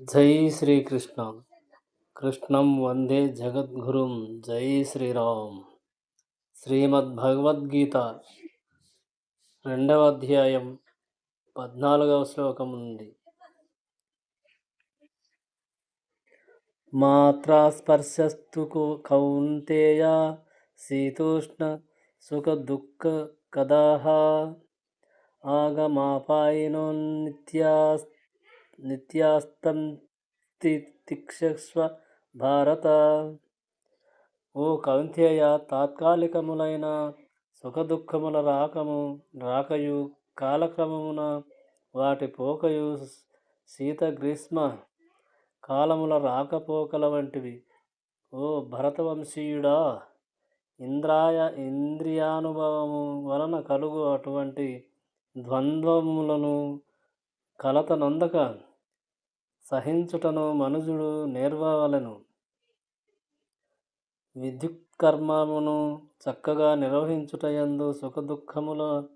జై శ్రీకృష్ణ. కృష్ణం వందే జగద్గురుం. జై శ్రీరామ్. శ్రీమద్భగవద్గీత రెండవ అధ్యాయం పద్నాలుగవ శ్లోకం ఉంది మాత్రాస్పర్శస్తు కౌంతేయ శీతోష్ణ సుఖ దుఃఖ కదాహ ఆగమాపాయినోన్నిత్యాస్త నిత్యాస్తం తి- తిక్షస్వ భారత. ఓ కౌంతేయ తాత్కాలికములైన సుఖదుఖముల రాకము రాకయు కాలక్రమమున వాటి పోకయు శీత గ్రీష్మ కాలముల రాకపోకల వంటివి. ఓ భరతవంశీయుడా ఇంద్రాయ ఇంద్రియానుభవము వలన కలుగు అటువంటి ద్వంద్వములను కలత నొందక సహించుటను మనుజుడు నేర్వవలెను. విద్యుత్కర్మమును చక్కగా నిర్వహించుటయందు సుఖదుఖముల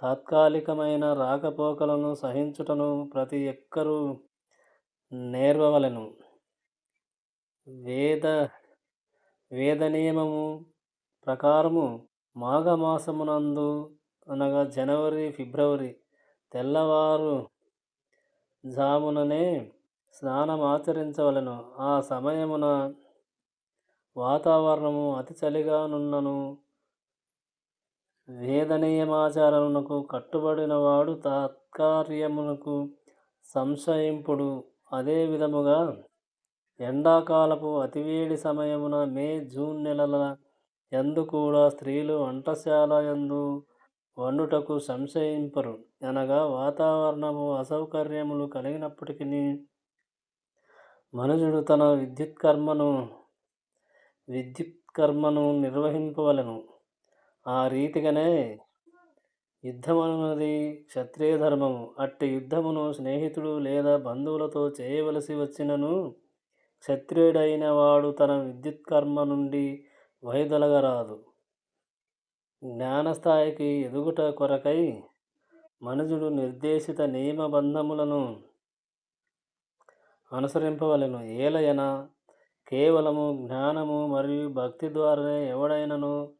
తాత్కాలికమైన రాకపోకలను సహించుటను ప్రతి ఒక్కరూ నేర్వవలెను. వేద వేద నియమము ప్రకారము మాఘమాసమునందు అనగా జనవరి ఫిబ్రవరి తెల్లవారు జాముననే స్నానమాచరించవలెను. ఆ సమయమున వాతావరణము అతి చలిగా నున్నను కట్టుబడినవాడు కట్టుబడిన వాడు తాత్కార్యమునకు సంశయింపుడు. అదే విధముగా ఎండాకాలపు అతివేడి సమయమున మే జూన్ నెలల ఎందు కూడా స్త్రీలు వంటశాల యందు వండుటకు సంశయింపరు. అనగా వాతావరణము అసౌకర్యములు కలిగినప్పటికీ మనుజుడు తన విద్యుత్ కర్మను విద్యుత్ కర్మను నిర్వహింపవలెను. ఆ రీతిగానే యుద్ధమనున్నది క్షత్రియ ధర్మము. అట్టి యుద్ధమును స్నేహితుడు లేదా బంధువులతో చేయవలసి వచ్చినను క్షత్రియుడైన వాడు తన విద్యుత్ కర్మ నుండి వైదొలగరాదు. జ్ఞానస్థాయికి ఎదుగుట కొరకై మనుజుడు నిర్దేశిత నియమబంధములను అనుసరింపవలెను. ఏలయన కేవలము జ్ఞానము మరియు భక్తి ద్వారానే ఎవడైనను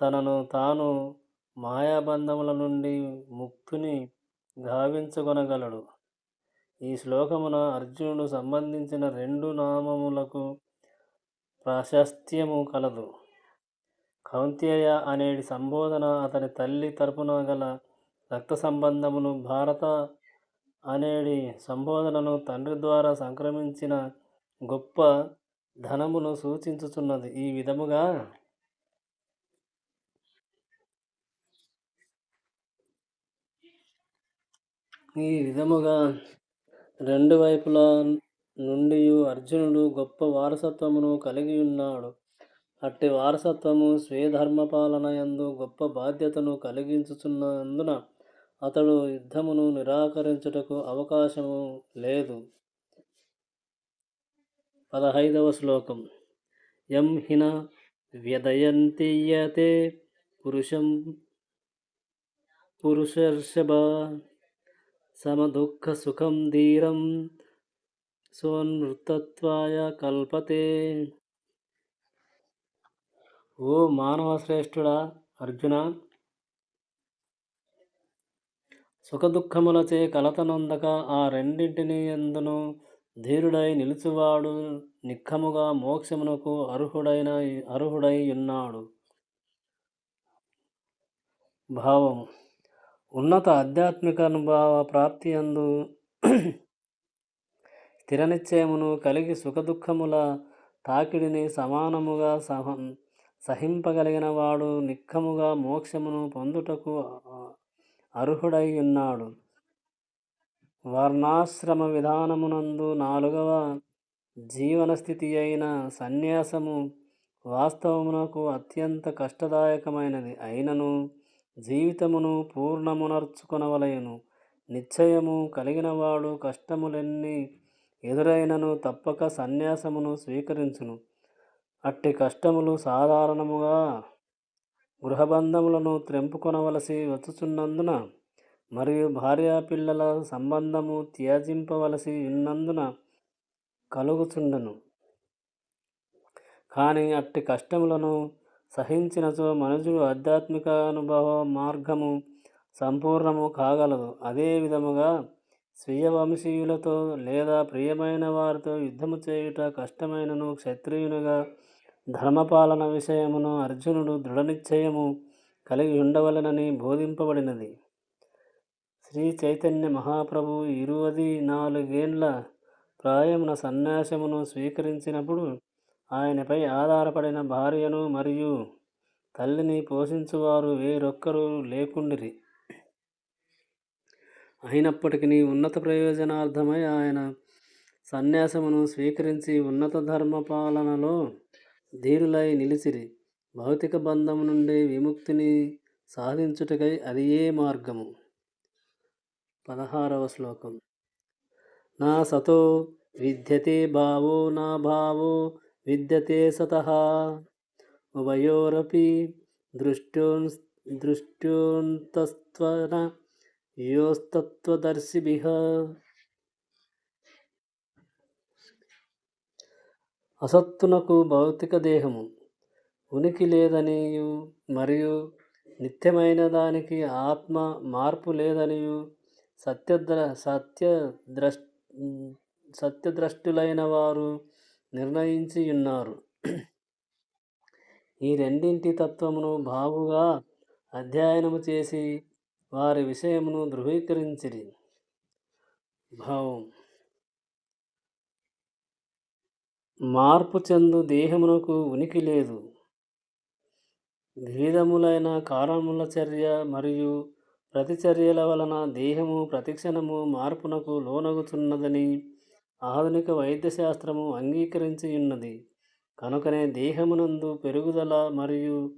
తనను తాను మాయాబంధముల నుండి ముక్తుని గావించుకొనగలడు. ఈ శ్లోకమున అర్జునుడు సంబంధించిన రెండు నామములకు ప్రాశస్త్యము కలదు. కౌంతేయ అనేటి సంబోధన అతని తల్లి తరపున గల రక్త సంబంధమును భారత అనేది సంబోధనను తండ్రి ద్వారా సంక్రమించిన గొప్ప ధనమును సూచించుచున్నది ఈ విధముగా? ఈ విధముగా రెండు వైపుల నుండి అర్జునుడు గొప్ప వారసత్వమును కలిగి ఉన్నాడు. అట్టి వారసత్వము స్వీధర్మపాలన యందు గొప్ప బాధ్యతను కలిగించుచున్నందున అతడు యుద్ధమును నిరాకరించుటకు అవకాశము లేదు. పదహైదవ శ్లోకం. యం హిన వ్యదయంతియతే పురుషం పురుషర్షభ సమదుఃఖ సుఖం ధీరం సోన్మృతత్వాయ కల్పతే. ఓ మానవ శ్రేష్ఠుడా అర్జున సుఖదుఖములచే కలతనొందక ఆ రెండింటిని ఎందును? ధీరుడై నిలుచువాడు నిఖముగా మోక్షమునకు అర్హుడైన అర్హుడై ఉన్నాడు భావము. ఉన్నత ఆధ్యాత్మిక అనుభవ ప్రాప్తి అందు స్థిర నిశ్చయమును కలిగి సుఖదుఖముల తాకిడిని సమానముగా సహ సహింపగలిగిన వాడు నిఖముగా మోక్షమును పొందుటకు అర్హుడై ఉన్నాడు వర్ణాశ్రమ విధానమునందు నాలుగవ జీవన స్థితి అయిన సన్యాసము వాస్తవమునకు అత్యంత కష్టదాయకమైనది. అయినను జీవితమును పూర్ణమునర్చుకొనవలయను నిశ్చయము కలిగినవాడు కష్టములెన్ని ఎదురైనను తప్పక సన్యాసమును స్వీకరించును. అట్టి కష్టములు సాధారణముగా గృహబంధములను త్రెంపుకొనవలసి వచ్చుచున్నందున మరియు భార్యాపిల్లల సంబంధము త్యజింపవలసి ఉన్నందున కలుగుచుండును. కానీ అట్టి కష్టములను సహించినచో మనుషుడు ఆధ్యాత్మిక అనుభవ మార్గము సంపూర్ణము కాగలదు. అదే విధముగా స్వీయ వంశీయులతో లేదా ప్రియమైన వారితో యుద్ధము చేయుట కష్టమైనను క్షత్రియునిగా ధర్మపాలన విషయమును అర్జునుడు దృఢనిశ్చయము కలిగి ఉండవలెనని బోధింపబడినది. శ్రీ చైతన్య మహాప్రభు ఇరువది నాలుగేండ్ల ప్రాయమున సన్యాసమును స్వీకరించినప్పుడు ఆయనపై ఆధారపడిన భార్యను మరియు తల్లిని పోషించువారు వేరొక్కరు లేకుండిరి. అయినప్పటికీ ఉన్నత ప్రయోజనార్థమై ఆయన సన్యాసమును స్వీకరించి ఉన్నత ధర్మపాలనలో ధీరులై నిలిచిరి భౌతిక బంధం నుండి విముక్తిని సాధించుటకై అది ఏ మార్గము? పదహారవ శ్లోకం. నా సతో విద్యతే భావో నా భావో విద్యతే సత. ఉభయోరపి దృష్ట్యోన్ దృష్ట్యోంతస్త్వన యోస్తత్వదర్శిభిః. అసత్తునకు భౌతిక దేహము. ఉనికి లేదనియు మరియు నిత్యమైన దానికి ఆత్మ మార్పు లేదనియు. సత్యద్ర సత్య ద్రష్ సత్యద్రష్టులైన వారు నిర్ణయించి ఉన్నారు ఈ రెండింటి తత్వమును బాగుగా అధ్యయనము చేసి వారి విషయమును ధృవీకరించిరి. భావం మార్పు చెందు దేహమునకు ఉనికి లేదు. వివిధములైన కారణముల చర్య మరియు ప్రతిచర్యల వలన దేహము ప్రతిక్షణము మార్పునకు లోనగుచున్నదని ఆధునిక వైద్యశాస్త్రము అంగీకరించి ఉన్నది కనుకనే దేహమునందు పెరుగుదల మరియు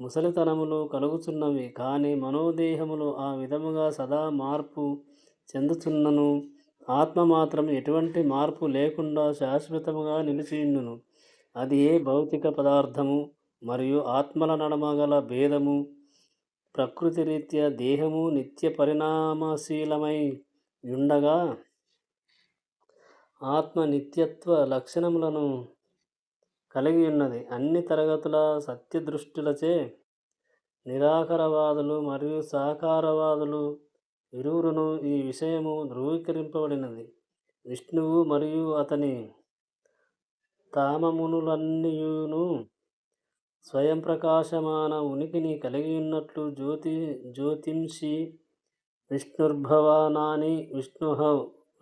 ముసలితనములు కలుగుచున్నవి. కానీ మనోదేహములు ఆ విధముగా సదా మార్పు చెందుచున్నను. ఆత్మ మాత్రం ఎటువంటి మార్పు లేకుండా శాశ్వతముగా నిలిచియుండును. అది ఏ భౌతిక పదార్థము మరియు ఆత్మల నడమ గల భేదము ప్రకృతి రీత్యా దేహము నిత్య పరిణామశీలమై ఉండగా ఆత్మ నిత్యత్వ లక్షణములను కలిగి ఉన్నది అన్ని తరగతుల సత్యదృష్టిలచే నిరాకరవాదులు మరియు సహకారవాదులు ఇరువురును ఈ విషయము ధృవీకరింపబడినది. విష్ణువు మరియు అతని తామమునులన్నీయును స్వయం ప్రకాశమాన ఉనికిని కలిగి ఉన్నట్లు జ్యోతి జ్యోతింషి విష్ణుర్భవానాని విష్ణుహ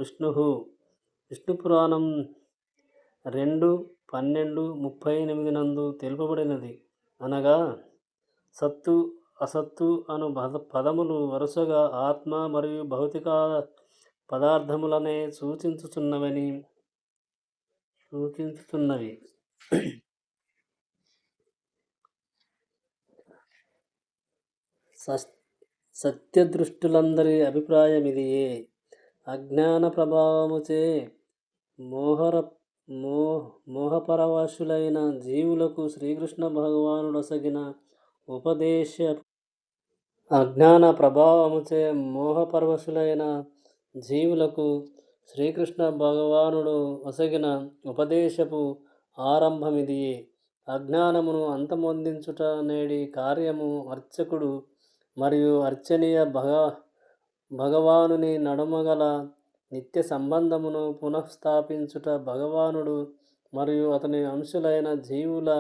విష్ణు విష్ణు పురాణం రెండు పన్నెండు ముప్పై ఎనిమిది నందు తెలుపబడినది. అనగా సత్తు అసత్తు అను పద పదములు వరుసగా ఆత్మ మరియు భౌతిక పదార్థములనే సూచించుచున్నవని సూచించుతున్నవి సత్యదృష్టులందరి అభిప్రాయం ఇదియే అజ్ఞాన ప్రభావముచే మోహర మో మోహపరవశులైన జీవులకు శ్రీకృష్ణ భగవానుడసగిన ఉపదేశ అజ్ఞాన ప్రభావముచే మోహపరవశులైన జీవులకు శ్రీకృష్ణ భగవానుడు ఒసగిన ఉపదేశపు ఆరంభమిది అజ్ఞానమును అంతమొందించుట నేడి కార్యము అర్చకుడు మరియు అర్చనీయ భగ భగవానుని నడుమగల నిత్య సంబంధమును పునఃస్థాపించుట భగవానుడు మరియు అతని అంశులైన జీవుల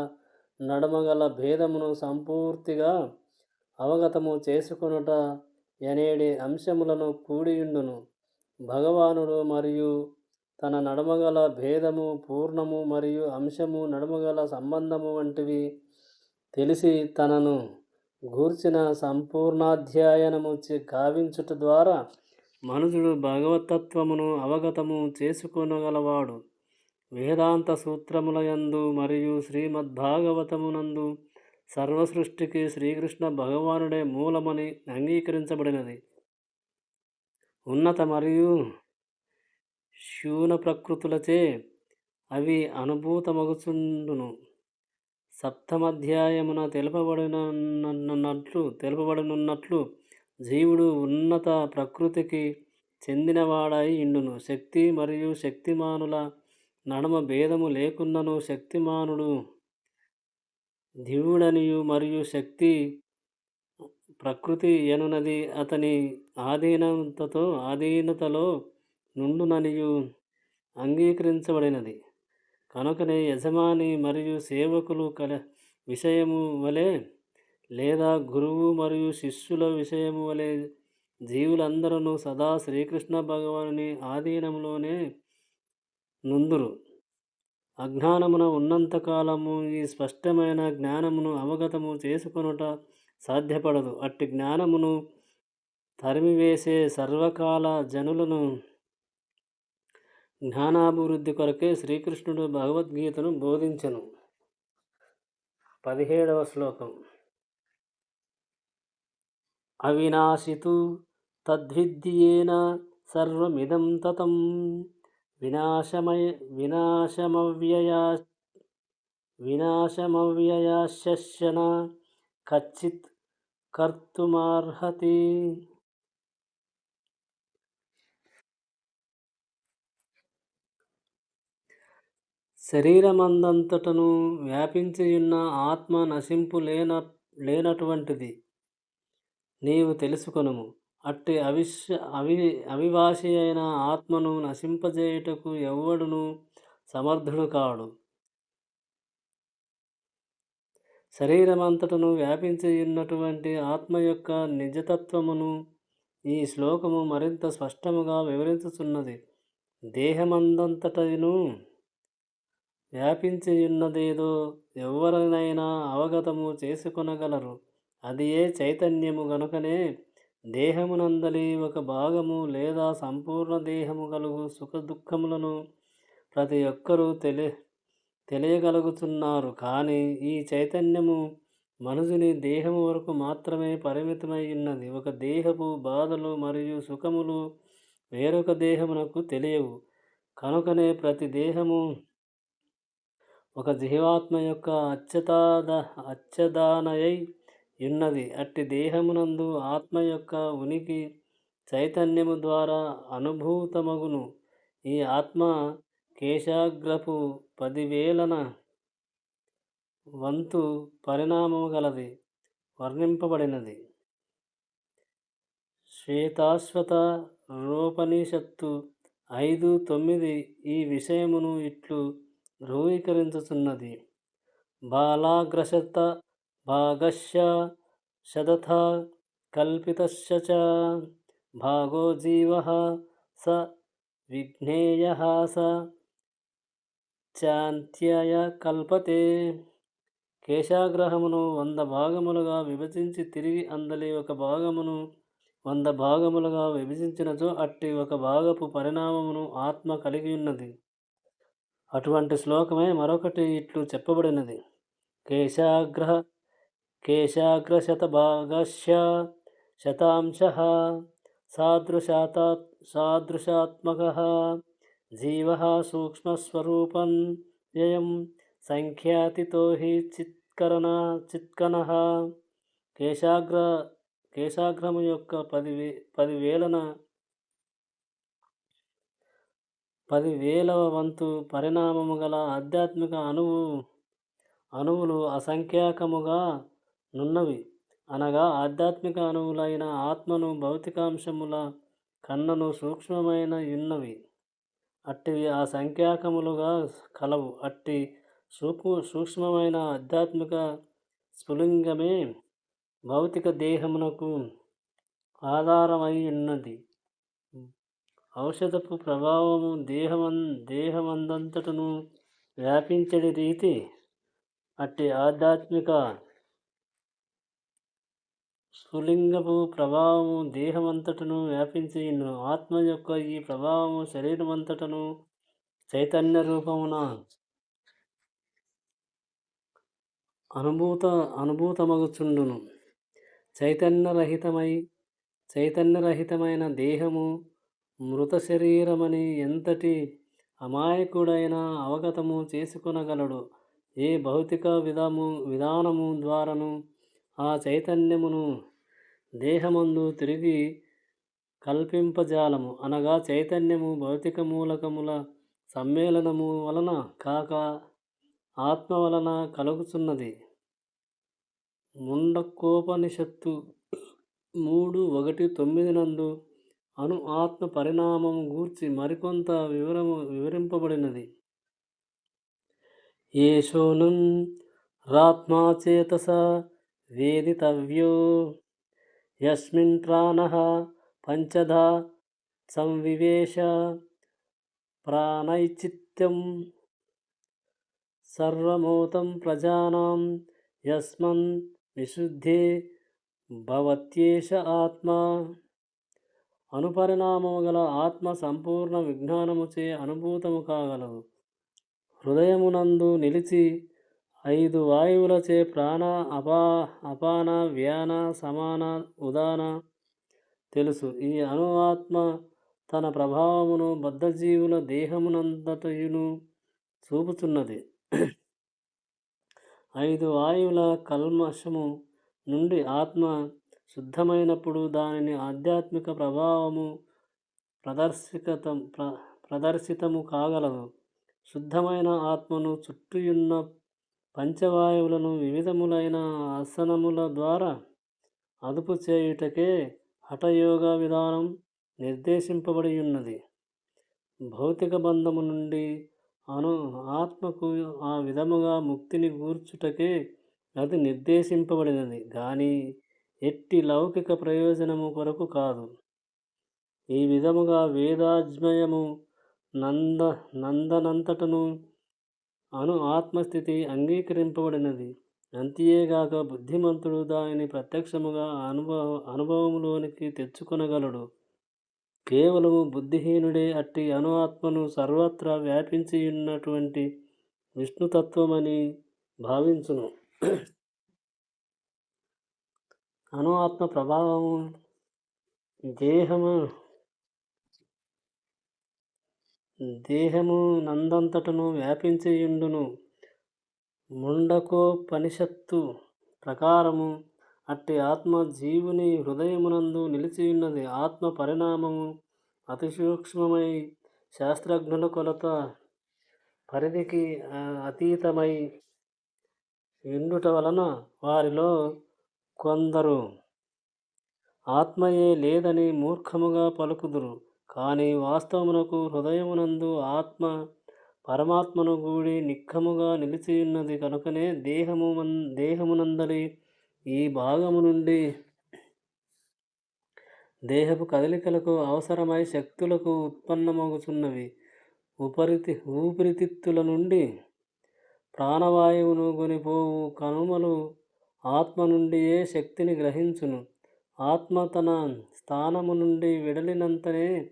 నడుమగల భేదమును సంపూర్తిగా అవగతము చేసుకొనుట ఎనేడి అంశములను కూడియుండును. భగవానుడు మరియు తన నడమగల భేదము పూర్ణము మరియు అంశము నడమగల సంబంధము వంటివి తెలిసి తనను గూర్చిన సంపూర్ణాధ్యయనము గావించుట ద్వారా మనుషుడు భగవతత్వమును అవగతము చేసుకొనగలవాడు. వేదాంత సూత్రముల యందు మరియు శ్రీమద్భాగవతమునందు సర్వ సృష్టికి శ్రీకృష్ణ భగవానుడే మూలమని అంగీకరించబడినది. ఉన్నత మరియు శూన ప్రకృతులచే అవి అనుభూతమగుచుండును. సప్తమధ్యాయమున తెలుపబడినట్లు తెలుపబడినున్నట్లు జీవుడు ఉన్నత ప్రకృతికి చెందినవాడై ఇండును. శక్తి మరియు శక్తిమానుల నడుమ భేదము లేకున్నను శక్తిమానుడు దివుడనియు మరియు శక్తి ప్రకృతి ఎనునది అతని ఆధీనతతో ఆధీనతలో నుండుననియు అంగీకరించబడినది. కనుకనే యజమాని మరియు సేవకులు కల విషయము వలె లేదా గురువు మరియు శిష్యుల విషయము వలె జీవులందరూ సదా శ్రీకృష్ణ భగవానుని ఆధీనంలోనే నుందురు. అజ్ఞానమున ఉన్నంతకాలము ఈ స్పష్టమైన జ్ఞానమును అవగతము చేసుకొనుట సాధ్యపడదు. అట్టి జ్ఞానమును తరిమివేసే సర్వకాల జనులను జ్ఞానాభివృద్ధి కొరకే శ్రీకృష్ణుడు భగవద్గీతను బోధించను. పదిహేడవ శ్లోకం. అవినాశితు తద్విద్యేన సర్వమిదం తతం వినాశమయ వినాశమవ్యయా వినాశమవ్యయాశన కచ్చిత్ కర్తుమార్హతి శరీరమందంతటను వ్యాపించియున్న ఆత్మ నశింపు లేన లేనటువంటిది నీవు తెలుసుకొనుము అట్టి అవిశ్ అవి అవివాసి అయిన ఆత్మను నశింపజేయుటకు ఎవ్వడును సమర్థుడు కాడు. శరీరమంతటను వ్యాపించి ఉన్నటువంటి ఆత్మ యొక్క నిజతత్వమును ఈ శ్లోకము మరింత స్పష్టముగా వివరించుచున్నది. దేహమందంతటను వ్యాపించి ఉన్నదేదో ఎవరినైనా అవగతము చేసుకొనగలరు. అది ఏ చైతన్యము గనుకనే దేహమునందలి ఒక భాగము లేదా సంపూర్ణ దేహము కలుగు సుఖ దుఃఖములను ప్రతి ఒక్కరూ తెలియ తెలియగలుగుతున్నారు. కానీ ఈ చైతన్యము మనుషుని దేహము వరకు మాత్రమే పరిమితమై ఉన్నది. ఒక దేహపు బాధలు మరియు సుఖములు వేరొక దేహమునకు తెలియవు. కనుకనే ప్రతి దేహము ఒక జీవాత్మ యొక్క అచ్చతాద అచ్చదానయై ఉన్నది అట్టి దేహమునందు ఆత్మ యొక్క ఉనికి చైతన్యము ద్వారా అనుభూతమగును. ఈ ఆత్మ కేశాగ్రపు పదివేలన వంతు పరిణామము గలది వర్ణింపబడినది. శ్వేతాశ్వత రూపనిషత్తు ఐదు తొమ్మిది ఈ విషయమును ఇట్లు ధ్రువీకరించుచున్నది బాలాగ్రశత భాగస్య శతథ కల్పితస్య చ భాగో జీవ స విఘ్నేయ స చాంత్యయ కల్పతే కేశాగ్రహమును వంద భాగములుగా విభజించి తిరిగి అందలి ఒక భాగమును వంద భాగములుగా విభజించినచో అట్టి ఒక భాగపు పరిణామమును ఆత్మ కలిగి ఉన్నది। అటువంటి శ్లోకమే మరొకటి ఇట్లు చెప్పబడినది। కేశాగ్రహ కేశాగ్రశతభాగస్య శతాంశ సాదృశాతా సాదృశాత్మక జీవ సూక్ష్మస్వరూపం వ్యయం సంఖ్యాతితో చిత్కరణ చిత్కన కేశాగ్ర కేశాగ్రము యొక్క పదివే పదివేలన పదివేలవ వంతు పరిణామము గల ఆధ్యాత్మిక అణువు అణువులు అసంఖ్యాకముగా నున్నవి. అనగా ఆధ్యాత్మిక అణువులైన ఆత్మను భౌతికాంశముల కన్నను సూక్ష్మమైన ఉన్నవి అట్టివి ఆ సంఖ్యాకములుగా కలవు. అట్టి సూక్ష్మ సూక్ష్మమైన ఆధ్యాత్మిక స్ఫులింగమే భౌతిక దేహమునకు ఆధారమై ఉన్నది. ఔషధపు ప్రభావము దేహమన్ దేహమందంతటను వ్యాపించడి రీతి అట్టి ఆధ్యాత్మిక స్ఫులింగపు ప్రభావము దేహమంతటను వ్యాపించి ఆత్మ యొక్క ఈ ప్రభావము శరీరమంతటను చైతన్య రూపమున అనుభూత అనుభూతమగుచుండును. చైతన్యరహితమై చైతన్యరహితమైన దేహము మృత శరీరమని ఎంతటి అమాయకుడైన అవగతము చేసుకొనగలడు. ఏ భౌతిక విధము విధానము ద్వారాను ఆ చైతన్యమును దేహమందు తిరిగి కల్పింపజాలము. అనగా చైతన్యము భౌతిక మూలకముల సమ్మేళనము వలన కాక ఆత్మ వలన కలుగుతున్నది ముండకోపనిషత్తు మూడు ఒకటి తొమ్మిది నందు అను ఆత్మ పరిణామము గూర్చి మరికొంత వివరము వివరింపబడినది. ఏషోనం రాత్మాచేతస వేదితవ్యో యస్మిన్ ప్రాణ పంచధ సంవివేశ ప్రాణైచిత్యం సర్వమోతం ప్రజానాం యస్మన్ విశుద్ధే భవత్యేష ఆత్మ అనుపరిణామము గల ఆత్మ సంపూర్ణ విజ్ఞానముచే అనుభూతము కాగలదు హృదయమునందు నిలిచి ఐదు వాయువులచే ప్రాణ అపా అపాన వ్యాన సమాన ఉదాన తెలుసు. ఈ అణువాత్మ ఆత్మ తన ప్రభావమును బద్ధజీవుల దేహమునంతటయును చూపుతున్నది ఐదు వాయువుల కల్మషము నుండి ఆత్మ శుద్ధమైనప్పుడు దానిని ఆధ్యాత్మిక ప్రభావము ప్రదర్శిత ప్ర ప్రదర్శితము కాగలదు. శుద్ధమైన ఆత్మను చుట్టూయున్న పంచవాయువులను వివిధములైన ఆసనముల ద్వారా అదుపు చేయుటకే హఠయోగ విధానం నిర్దేశింపబడి ఉన్నది భౌతిక బంధము నుండి అను ఆత్మకు ఆ విధముగా ముక్తిని గూర్చుటకే అది నిర్దేశింపబడినది. కానీ ఎట్టి లౌకిక ప్రయోజనము కొరకు కాదు. ఈ విధముగా వేదాజ్మయము నంద నందనంతటను అను ఆత్మస్థితి అంగీకరింపబడినది. అంతేగాక బుద్ధిమంతుడు దానిని ప్రత్యక్షముగా అనుభవ అనుభవంలోనికి తెచ్చుకొనగలడు. కేవలము బుద్ధిహీనుడే అట్టి అను ఆత్మను సర్వత్రా వ్యాపించి ఉన్నటువంటి విష్ణుతత్వమని భావించును. అను ఆత్మ ప్రభావము దేహము దేహము నందంతటను వ్యాపించియుండును. ముండకోపనిషత్తు ప్రకారము అట్టి ఆత్మ జీవుని హృదయమునందు నిలిచియున్నది. ఆత్మ పరిణామము అతి సూక్ష్మమై శాస్త్రజ్ఞుల కొలత పరిధికి అతీతమై ఉండుట వలన వారిలో కొందరు ఆత్మయే లేదని మూర్ఖముగా పలుకుదురు. కానీ వాస్తవమునకు హృదయమునందు ఆత్మ పరమాత్మను గూడి నిక్కముగా నిలిచియున్నది కనుకనే దేహము మన్ దేహమునందలి ఈ భాగము నుండి దేహపు కదలికలకు అవసరమై శక్తులకు ఉత్పన్నమగుచున్నవి. ఉపరితి ఊపిరితిత్తుల నుండి ప్రాణవాయువును కొనిపోవు కనుమలు ఆత్మ నుండియే శక్తిని గ్రహించును. ఆత్మ తన స్థానము నుండి విడలినంతనే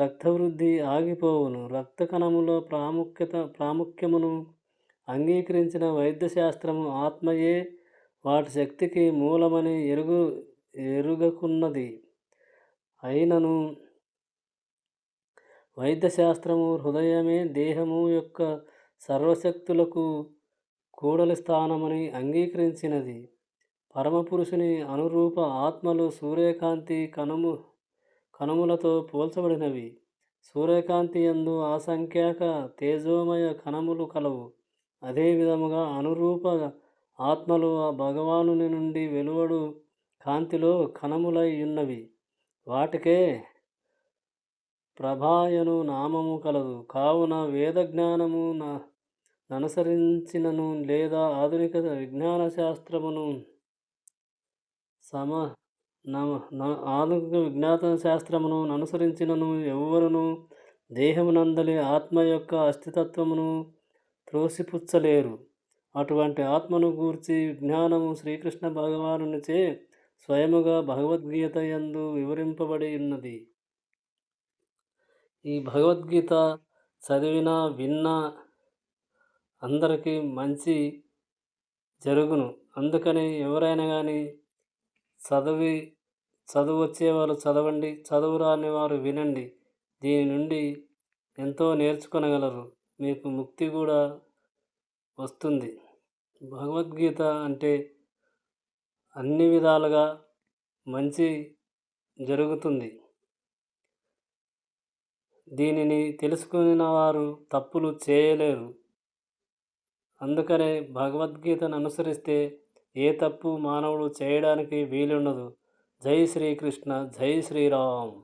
రక్తవృద్ధి ఆగిపోవును. రక్త కణములో ప్రాముఖ్యత ప్రాముఖ్యమును అంగీకరించిన వైద్యశాస్త్రము ఆత్మయే వాటి శక్తికి మూలమని ఎరుగు ఎరుగకున్నది. అయినను వైద్యశాస్త్రము హృదయమే దేహము యొక్క సర్వశక్తులకు కూడలి స్థానమని అంగీకరించినది. పరమపురుషుని అనురూప ఆత్మలు సూర్యకాంతి కనుము కణములతో పోల్చబడినవి. సూర్యకాంతి యందు అసంఖ్యాక తేజోమయ కణములు కలవు. అదే విధముగా అనురూప ఆత్మలు ఆ భగవానుని నుండి వెలువడు కాంతిలో కణములై ఉన్నవి. వాటికే ప్రభాయను నామము కలదు. కావున వేద జ్ఞానము న- ననుసరించినను లేదా ఆధునిక విజ్ఞాన శాస్త్రమును సమ ఆధునిక విజ్ఞాన శాస్త్రమును అనుసరించినను ఎవ్వరును దేహమునందలి ఆత్మ యొక్క అస్తితత్వమును త్రోసిపుచ్చలేరు. అటువంటి ఆత్మను గూర్చి విజ్ఞానము శ్రీకృష్ణ భగవానునిచే స్వయముగా భగవద్గీత యందు వివరింపబడి ఉన్నది. ఈ భగవద్గీత చదివిన విన్న అందరికీ మంచి జరుగును. అందుకని ఎవరైనా కానీ చదివి చదువు వచ్చేవారు చదవండి చదువు రాని వారు వినండి. దీని నుండి ఎంతో నేర్చుకొనగలరు. మీకు ముక్తి కూడా వస్తుంది. భగవద్గీత అంటే అన్ని విధాలుగా మంచి జరుగుతుంది. దీనిని తెలుసుకున్న వారు తప్పులు చేయలేరు. అందుకనే భగవద్గీతను అనుసరిస్తే ఏ తప్పు మానవుడు చేయడానికి వీలుండదు జై శ్రీకృష్ణ జై శ్రీరామ్.